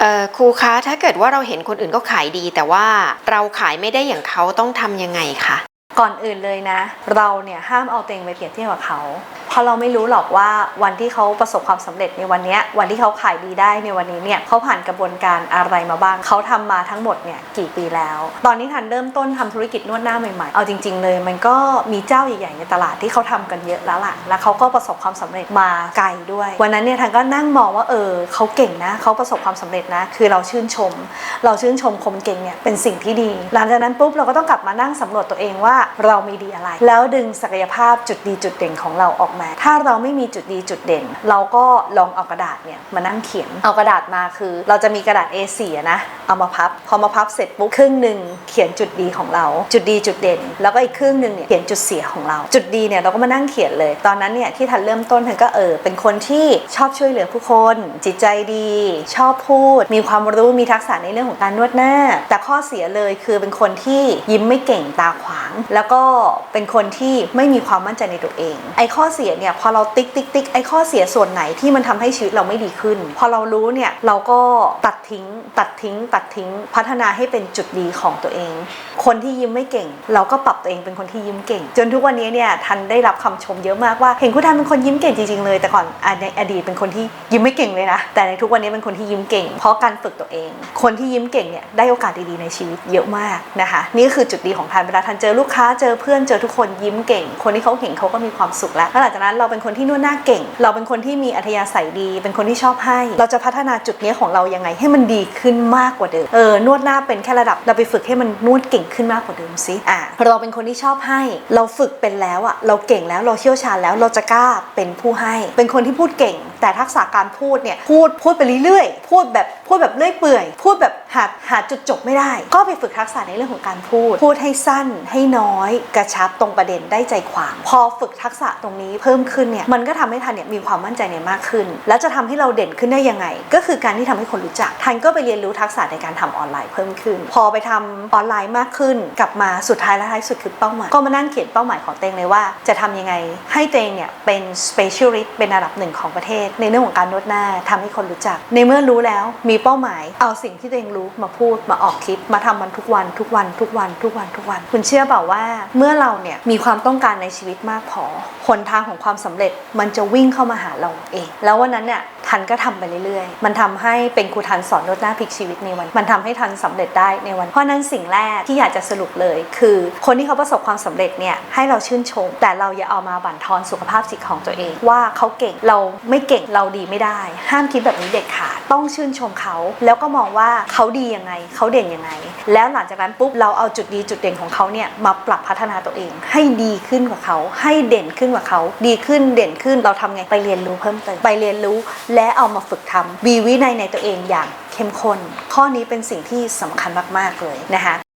เออครูคะถ้าเกิดว่าเราเห็นคนอื่นก็ขายดี แต่ว่าเราขายไม่ได้อย่างเขาต้องทำยังไงคะ ก่อนอื่นเลยนะ เราเนี่ยห้ามเอาตัวเองไปเปรียบเทียบกับเขา เพราะเราไม่รู้หรอกว่าวันที่เขาประสบความสำเร็จในวันนี้วันที่เขาขายดีได้ในวันนี้เนี่ยเขาผ่านกระบวนการอะไรมาบ้างเขาทำมาทั้งหมดเนี่ยกี่ปีแล้ว ตอนนี้ทันเริ่มต้นทำธุรกิจนวดหน้าใหม่ๆ เอาจริง ๆ เลยมันก็มีเจ้าใหญ่ๆในตลาดที่เขาทำกันเยอะแล้วล่ะแล้วเขาก็ประสบความสำเร็จมาไกลด้วย วันนั้นเนี่ยทันก็นั่งมองว่าเออเขาเก่งนะเขาประสบความสำเร็จนะ คือเราชื่นชม เราชื่นชมคนเก่งเนี่ยเป็นสิ่งที่ดี หลังจากนั้นปุ๊บเราก็ต้องกลับมานั่งสำรวจตัวเองว่าเรามีดีอะไร แล้วดึงศักยภาพจุดดีจุดเด่นของเราออกมาถ้าเราไม่มีจุดดีจุดเด่น เราก็ลองเอากระดาษเนี่ยมานั่งเขียนเอากระดาษมาคือ เราจะมีกระดาษ A4 นะ เอามาพับ พอมาพับเสร็จปุ๊บครึ่งหนึ่งเขียนจุดดีของเรา จุดดีจุดเด่น แล้วก็อีกครึ่งหนึ่งเนี่ยเขียนจุดเสียของเรา จุดดีเนี่ยเราก็มานั่งเขียนเลย ตอนนั้นเนี่ยที่ทันเริ่มต้นทันก็เออเป็นคนที่ชอบช่วยเหลือผู้คน จิตใจดี ชอบพูด มีความรู้มีทักษะในเรื่องของการนวดหน้า แต่ข้อเสียเลยคือเป็นคนที่ยิ้มไม่เก่งตาขวาง แล้วก็เป็นคนที่ไม่มีความมั่นใจในตัวเอง ไอ้ข้อเสียเนี่ยพอเราติ๊กติ๊กติ๊กไอ้ข้อเสียส่วนไหนที่มันทำให้ชีวิตเราไม่ดีขึ้น พอเรารู้เนี่ยเราก็ตัดทิ้งตัดทิ้งตัดทิ้งพัฒนาให้เป็นจุดดีของตัวเอง คนที่ยิ้มไม่เก่ง เราก็ปรับตัวเองเป็นคนที่ยิ้มเก่ง จนทุกวันนี้เนี่ยทันได้รับคำชมเยอะมากว่าเห็นคุณทันเป็นคนยิ้มเก่งจริงๆเลย แต่ก่อนอะในอดีตเป็นคนที่ยิ้มไม่เก่งเลยนะ แต่ในทุกวันนี้เป็นคนที่ยิ้มเก่ง เพราะการฝึกตัวเอง คนที่ยิ้มเก่งเนี่ยได้โอกาสดีๆในชีวิตเยอะมากนะคะนี่ก็คือจุดดีของทันเวลาทันเจอลูกค้าเจอเพื่อนเจอทุกคนยิ้มเก่ง คนที่เขาเห็นเขาก็มีความสุขแล้วหลังจากนั้นเราเป็นคนที่นวดหน้าเก่ง เราเป็นคนที่มีอัธยาศัยดี เป็นคนที่ชอบให้ เราจะพัฒนาจุดนี้ของเรายังไงให้มันดีขึ้นมากว่าเดิมเออนวดหน้าเป็นแค่ระดับเราไปฝึกให้มันนวดเก่งขึ้นมากกว่าเดิมสิอะเราเป็นคนที่ชอบให้ เราฝึกเป็นแล้วอะเราเก่งแล้วเราเชี่ยวชาญแล้วเราจะกล้าเป็นผู้ให้ เป็นคนที่พูดเก่ง แต่ทักษะการพูดเนี่ยพูดพูดไปเรื่อยๆ พูดแบบพูดแบบเลื่อยเปื่อย พูดแบบหาหาจุดจบไม่ได้ ก็ไปฝึกทักษะในเรื่องของการพูด พูดให้สั้นให้น้อย กระชับตรงประเด็นได้ใจความพอฝึกทักษะตรงนี้เพิ่มขึ้นเนี่ยมันก็ทำให้ทันเนี่ยมีความมั่นใจในมากขึ้น แล้วจะทำให้เราเด่นขึ้นได้ยังไง ก็คือการที่ทำให้คนรู้จักทันก็ไปเรียนรู้ทักษะในการทำออนไลน์เพิ่มขึ้น พอไปทำออนไลน์มากขึ้น กลับมาสุดท้ายและท้ายสุดคือเป้าหมายก็มานั่งเขียนเป้าหมายของเตวเองเลยว่า จะทำยังไงให้เตวเองเนี่ยเป็น specialist เป็นระดับหนึ่งของประเทศในเรื่องของการนวดหน้าทำให้คนรู้จัก ในเมื่อรู้แล้วมีเป้าหมายเอาสิ่งที่ตัวเองรู้มาพูดมาออกคลิป มาทำมันทุกวันทุกวันทุกวันทุกวันทุกวัน คุณเชื่อเปล่าว่าเมื่อเราเนี่ยมีความต้องการในชีวิตมากพอหนทางของความสำเร็จมันจะวิ่งเข้ามาหาเราเอง แล้ววันนั้นเนี่ยทันก็ทำไปเรื่อยๆ มันทำให้เป็นครูทันสอนนวดหน้าพลิกชีวิตในวัน มันทำให้ทันสำเร็จได้ในวัน เพราะนั้นสิ่งแรกที่อยากจะสรุปเลย คือคนที่เขาประสบความสำเร็จเนี่ยให้เราชื่นชม แต่เราอย่าเอามาบั่นทอนสุขภาพจิตของตัวเองว่าเขาเก่งเราไม่เก่งเราดีไม่ได้ ห้ามคิดแบบนี้เด็ดขาดต้องชื่นชมเขาแล้วก็มองว่าเขาดียังไงเขาเด่นยังไง แล้วหลังจากนั้นปุ๊บเราเอาจุดดีจุดเด่นของเขาเนี่ยมาปรับพัฒนาตัวเอง ให้ดีขึ้นกว่าเขา ให้เด่นขึ้นกว่าเขา ดีขึ้นเด่นขึ้นเราทำไงไปเรียนรู้เพิ่มเติมไปเรียนรู้และเอามาฝึกทำมีวินัยในตัวเองอย่างเข้มข้นข้อนี้เป็นสิ่งที่สำคัญมากๆเลยนะคะ